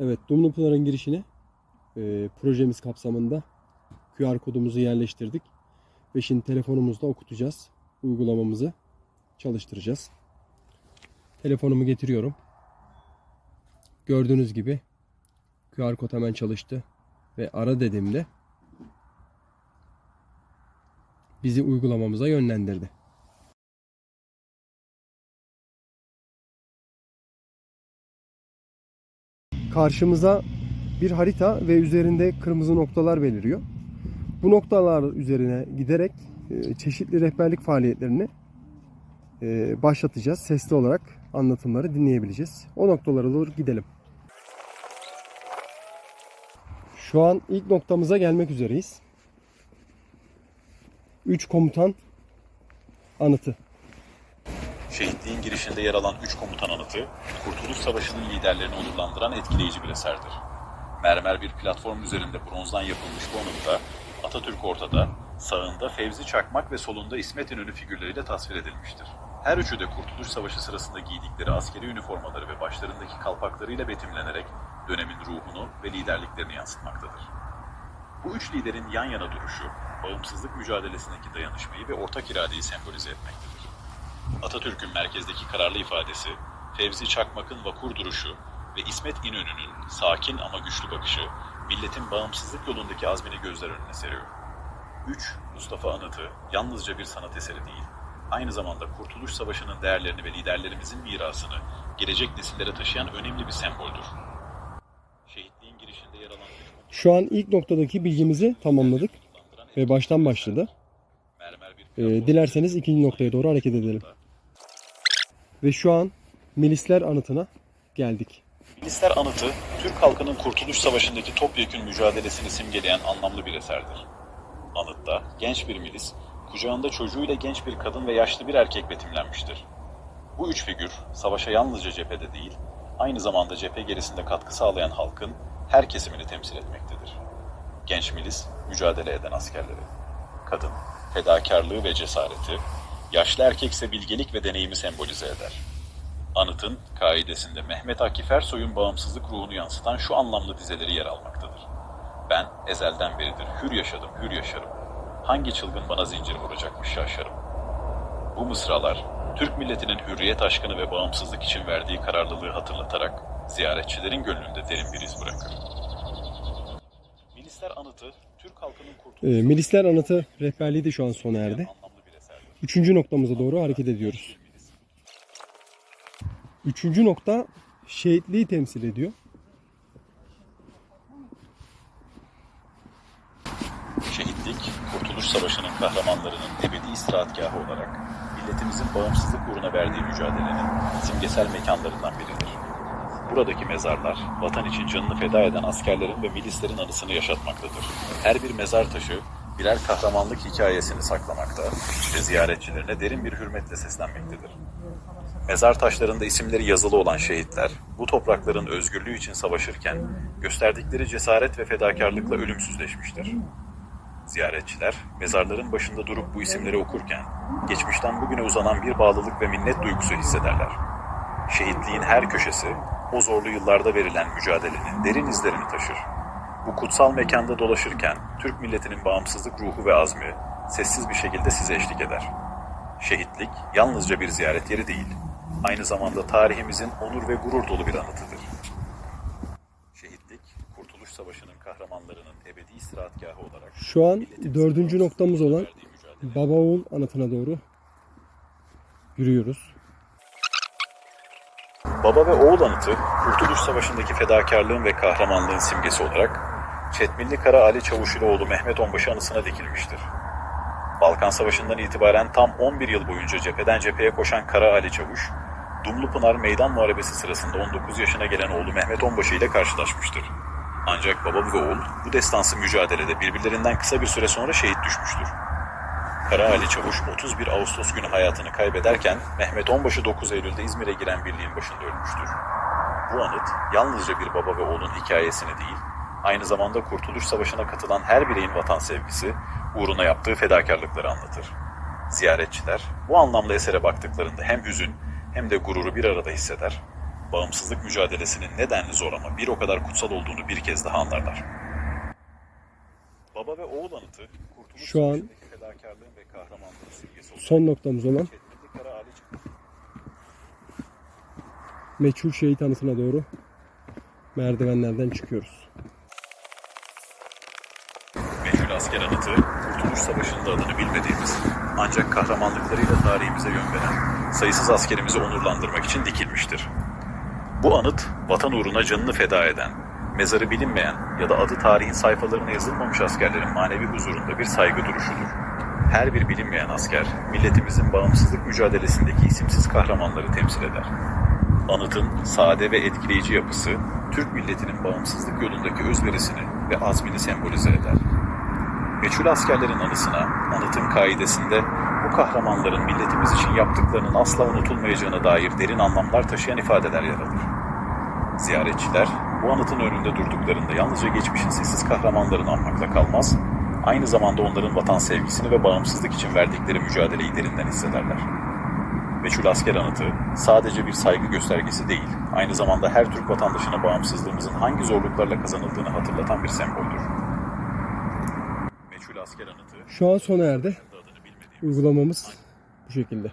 Evet, Dumlupınar'ın girişine e, projemiz kapsamında QR kodumuzu yerleştirdik. Ve şimdi telefonumuzda okutacağız. Uygulamamızı çalıştıracağız. Telefonumu getiriyorum. Gördüğünüz gibi QR kod hemen çalıştı. Ve ara dediğimde bizi uygulamamıza yönlendirdi. Karşımıza bir harita ve üzerinde kırmızı noktalar beliriyor. Bu noktalar üzerine giderek e, çeşitli rehberlik faaliyetlerini e, başlatacağız. Sesli olarak anlatımları dinleyebileceğiz. O noktalara doğru gidelim. Şu an ilk noktamıza gelmek üzereyiz. 3 komutan anıtı. Şehitliğin girişinde yer alan üç komutan anıtı, Kurtuluş Savaşı'nın liderlerini onurlandıran etkileyici bir eserdir. Mermer bir platform üzerinde bronzdan yapılmış bu anıtta, Atatürk ortada, sağında Fevzi Çakmak ve solunda İsmet İnönü figürleriyle tasvir edilmiştir. Her üçü de Kurtuluş Savaşı sırasında giydikleri askeri üniformaları ve başlarındaki kalpaklarıyla betimlenerek dönemin ruhunu ve liderliklerini yansıtmaktadır. Bu üç liderin yan yana duruşu, bağımsızlık mücadelesindeki dayanışmayı ve ortak iradeyi sembolize etmektedir. Atatürk'ün merkezdeki kararlı ifadesi, Fevzi Çakmak'ın vakur duruşu ve İsmet İnönü'nün sakin ama güçlü bakışı, milletin bağımsızlık yolundaki azmini gözler önüne seriyor. 3. Mustafa Anıtı yalnızca bir sanat eseri değil, aynı zamanda Kurtuluş Savaşı'nın değerlerini ve liderlerimizin mirasını gelecek nesillere taşıyan önemli bir semboldür. Şehitliğin girişinde yer alan Şu an ilk noktadaki bilgimizi tamamladık ve baştan başladı. Ee, dilerseniz ikinci noktaya doğru hareket edelim. Ve şu an Milisler Anıtı'na geldik. Milisler Anıtı, Türk halkının Kurtuluş Savaşı'ndaki topyekün mücadelesini simgeleyen anlamlı bir eserdir. Anıtta genç bir milis, kucağında çocuğuyla genç bir kadın ve yaşlı bir erkek betimlenmiştir. Bu üç figür, savaşa yalnızca cephede değil, aynı zamanda cephe gerisinde katkı sağlayan halkın her kesimini temsil etmektedir. Genç milis, mücadele eden askerleri. Kadın, fedakarlığı ve cesareti, yaşlı erkek ise bilgelik ve deneyimi sembolize eder. Anıtın kaidesinde Mehmet Akif Ersoy'un bağımsızlık ruhunu yansıtan şu anlamlı dizeleri yer almaktadır. Ben ezelden beridir hür yaşadım, hür yaşarım. Hangi çılgın bana zincir vuracakmış şaşarım. Bu mısralar, Türk milletinin hürriyet aşkını ve bağımsızlık için verdiği kararlılığı hatırlatarak ziyaretçilerin gönlünde derin bir iz bırakır. Milisler Anıtı, Türk halkının Ee, kurtuluş Milisler Anıtı rehberliği de şu an sona erdi. Üçüncü noktamıza doğru hareket ediyoruz. Üçüncü nokta şehitliği temsil ediyor. Şehitlik, Kurtuluş Savaşı'nın kahramanlarının ebedi istirahatgahı olarak milletimizin bağımsızlık uğruna verdiği mücadelenin simgesel mekanlarından biridir. Buradaki mezarlar, vatan için canını feda eden askerlerin ve milislerin anısını yaşatmaktadır. Her bir mezar taşı birer kahramanlık hikayesini saklamakta ve ziyaretçilerine derin bir hürmetle seslenmektedir. Mezar taşlarında isimleri yazılı olan şehitler, bu toprakların özgürlüğü için savaşırken gösterdikleri cesaret ve fedakarlıkla ölümsüzleşmiştir. Ziyaretçiler, mezarların başında durup bu isimleri okurken, geçmişten bugüne uzanan bir bağlılık ve minnet duygusu hissederler. Şehitliğin her köşesi, o zorlu yıllarda verilen mücadelenin derin izlerini taşır. Bu kutsal mekanda dolaşırken, Türk milletinin bağımsızlık ruhu ve azmi, sessiz bir şekilde size eşlik eder. Şehitlik, yalnızca bir ziyaret yeri değil, aynı zamanda tarihimizin onur ve gurur dolu bir anıtıdır. Şehitlik, Kurtuluş Savaşı'nın kahramanlarının ebedi istirahatgahı olarak Şu an dördüncü noktamız olan Baba Oğul Anıtı'na doğru yürüyoruz. Baba ve oğul anıtı, Kurtuluş Savaşı'ndaki fedakarlığın ve kahramanlığın simgesi olarak Çetmilli Kara Ali Çavuşiloğlu Mehmet Onbaşı anısına dikilmiştir. Balkan Savaşı'ndan itibaren tam 11 yıl boyunca cepheden cepheye koşan Kara Ali Çavuş, Dumlupınar Meydan Muharebesi sırasında 19 yaşına gelen oğlu Mehmet Onbaşı ile karşılaşmıştır. Ancak baba ve oğul bu destansı mücadelede birbirlerinden kısa bir süre sonra şehit düşmüştür. Kara Ali Çavuş 31 Ağustos günü hayatını kaybederken Mehmet Onbaşı 9 Eylül'de İzmir'e giren birliğin başında ölmüştür. Bu anıt yalnızca bir baba ve oğlun hikayesini değil, aynı zamanda Kurtuluş Savaşı'na katılan her bireyin vatan sevgisi, uğruna yaptığı fedakarlıkları anlatır. Ziyaretçiler bu anlamda esere baktıklarında hem hüzün hem de gururu bir arada hisseder. bağımsızlık mücadelesinin nedenli zor ama bir o kadar kutsal olduğunu bir kez daha anlarlar. Baba ve oğul anıtı, Kurtuluş Şu an fedakarlığın ve kahramanlığın simgesi olarak Son noktamız olan meçhul şehit anıtına doğru merdivenlerden çıkıyoruz. Meşhur asker anıtı, Kurtuluş Savaşı'nda adını bilmediğimiz, ancak kahramanlıklarıyla tarihimize yön veren, sayısız askerimizi onurlandırmak için dikilmiştir. Bu anıt, vatan uğruna canını feda eden, mezarı bilinmeyen ya da adı tarihin sayfalarına yazılmamış askerlerin manevi huzurunda bir saygı duruşudur. Her bir bilinmeyen asker, milletimizin bağımsızlık mücadelesindeki isimsiz kahramanları temsil eder. Anıtın sade ve etkileyici yapısı, Türk milletinin bağımsızlık yolundaki özverisini ve azmini sembolize eder. Meçhul askerlerin anısına, anıtın kaidesinde bu kahramanların milletimiz için yaptıklarının asla unutulmayacağına dair derin anlamlar taşıyan ifadeler yer alır. Ziyaretçiler bu anıtın önünde durduklarında yalnızca geçmişin sessiz kahramanlarını anmakla kalmaz, aynı zamanda onların vatan sevgisini ve bağımsızlık için verdikleri mücadeleyi derinden hissederler. Meçhul asker anıtı sadece bir saygı göstergesi değil, aynı zamanda her Türk vatandaşına bağımsızlığımızın hangi zorluklarla kazanıldığını hatırlatan bir semboldür. Asker anıtı Şu an sona erdi. Uygulamamız bu şekilde.